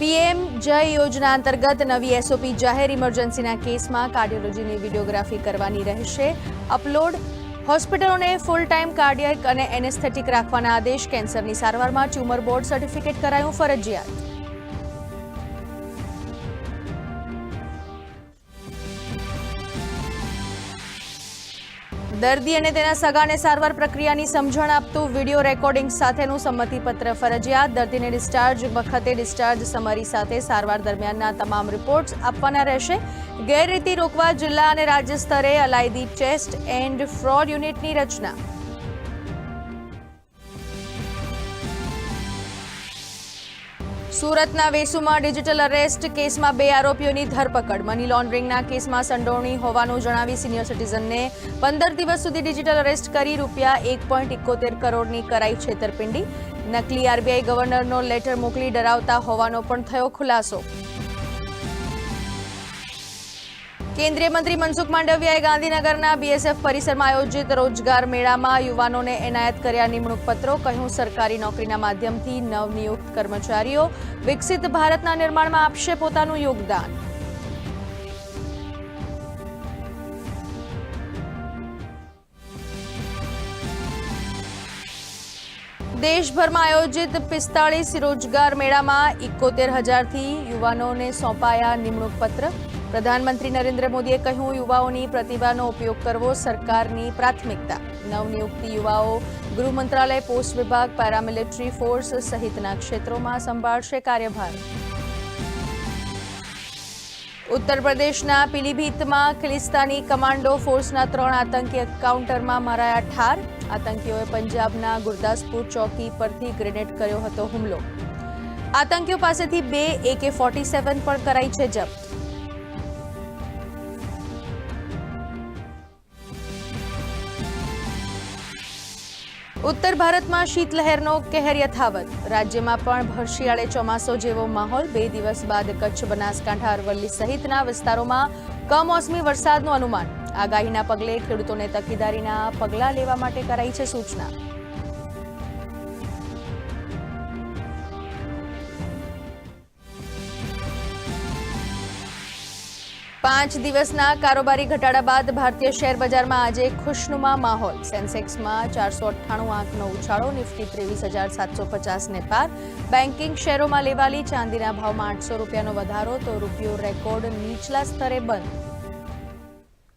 PM જય યોજના અંતર્ગત નવી એસઓપી જાહેર ઇમરજન્સીના કેસમાં કાર્ડિયોલોજીની વિડીયોગ્રાફી કરવાની રહેશે. અપલોડ, હોસ્પિટલોને ફૂલ ટાઈમ કાર્ડિયક અને એનેસ્થેટિક રાખવાના આદેશ, કેન્સરની સારવારમાં ટ્યુમર બોર્ડ સર્ટિફિકેટ કરાયું ફરજિયાત. દર્દી અને તેના સગાને સારવાર પ્રક્રિયાની સમજણ આપતું વીડિયો રેકોર્ડિંગ સાથેનું સંમતિપત્ર ફરજિયાત. દર્દીને ડિસ્ચાર્જ વખતે ડિસ્ચાર્જ સમરી સાથે સારવાર દરમિયાનના તમામ રિપોર્ટ્સ આપવાના રહેશે. ગેરરીતિ રોકવા જિલ્લા અને રાજ્ય સ્તરે અલાયદી ચેસ્ટ એન્ડ ફ્રોડ યુનિટની રચના. સુરતના વેસુમાં ડિજિટલ અરેસ્ટ કેસમાં બે આરોપીઓની ધરપકડ. મની લોન્ડરિંગના કેસમાં સંડોવણી હોવાનું જણાવી સિનિયર સિટીઝનને પંદર દિવસ સુધી ડિજિટલ અરેસ્ટ કરી રૂપિયા એક પોઈન્ટ ઇકોતેર કરોડની કરાઈ છેતરપિંડી. નકલી આરબીઆઈ ગવર્નરનો લેટર મોકલી ડરાવતા હોવાનો પણ થયો ખુલાસો. કેન્દ્રીય મંત્રી મનસુખ માંડવિયાએ ગાંધીનગરના બીએસએફ પરિસરમાં આયોજિત રોજગાર મેળામાં યુવાનોને એનાયત કર્યા નિમણૂક પત્રો કહ્યું સરકારી નોકરીના માધ્યમથી નવનિયુક્ત કર્મચારીઓ વિકસિત ભારતના નિર્માણમાં આપશે પોતાનું યોગદાન. દેશભરમાં આયોજિત પિસ્તાળીસ રોજગાર મેળામાં ઇકોતેર હજારથી યુવાનોને સોંપાયા નિમણૂક પત્ર પ્રધાનમંત્રી નરેન્દ્ર મોદીએ કહ્યું, યુવાઓની પ્રતિભાનો ઉપયોગ કરવો સરકારની પ્રાથમિકતા. નવનિયુક્ત યુવાઓ ગૃહ મંત્રાલય, પોસ્ટ વિભાગ, પેરામિલિટરી ફોર્સ સહિતના ક્ષેત્રોમાં સંભાળશે કાર્યભાર. ઉત્તર પ્રદેશના પીલીભીતમાં ખિલિસ્તાની કમાન્ડો ફોર્સના ત્રણ આતંકી એન્કાઉન્ટરમાં મરાયા ઠાર. આતંકીઓએ પંજાબના ગુરદાસપુર ચોકી પરથી ગ્રેનેડ કર્યો હતો હુમલો. આતંકીઓ પાસેથી બે એકે ફોર્ટી સેવન પણ કરાઈ છે જપ્ત. ઉત્તર ભારતમાં શીતલહેરનો કહેર યથાવત. રાજ્યમાં પણ ભરશિયાળે ચોમાસો જેવો માહોલ. બે દિવસ બાદ કચ્છ, બનાસકાંઠા, અરવલ્લી સહિતના વિસ્તારોમાં કમોસમી વરસાદનું અનુમાન. આગાહીના પગલે ખેડૂતોને તકેદારીના પગલાં લેવા માટે કરાઈ છે સૂચના. પાંચ દિવસના કારોબારી ઘટાડા બાદ ભારતીય શેર બજારમાં આજે ખુશનુમા માહોલ. સેન્સેક્સમાં ચારસો અઠ્ઠાણું આંકનો ઉછાળો, નિફ્ટી ત્રેવીસ હજાર સાતસો પચાસને પાર. બેન્કિંગ શેરોમાં લેવાલી, ચાંદીના ભાવમાં આઠસો રૂપિયાનો વધારો, તો રૂપિયો રેકોર્ડ નીચલા સ્તરે બંધ.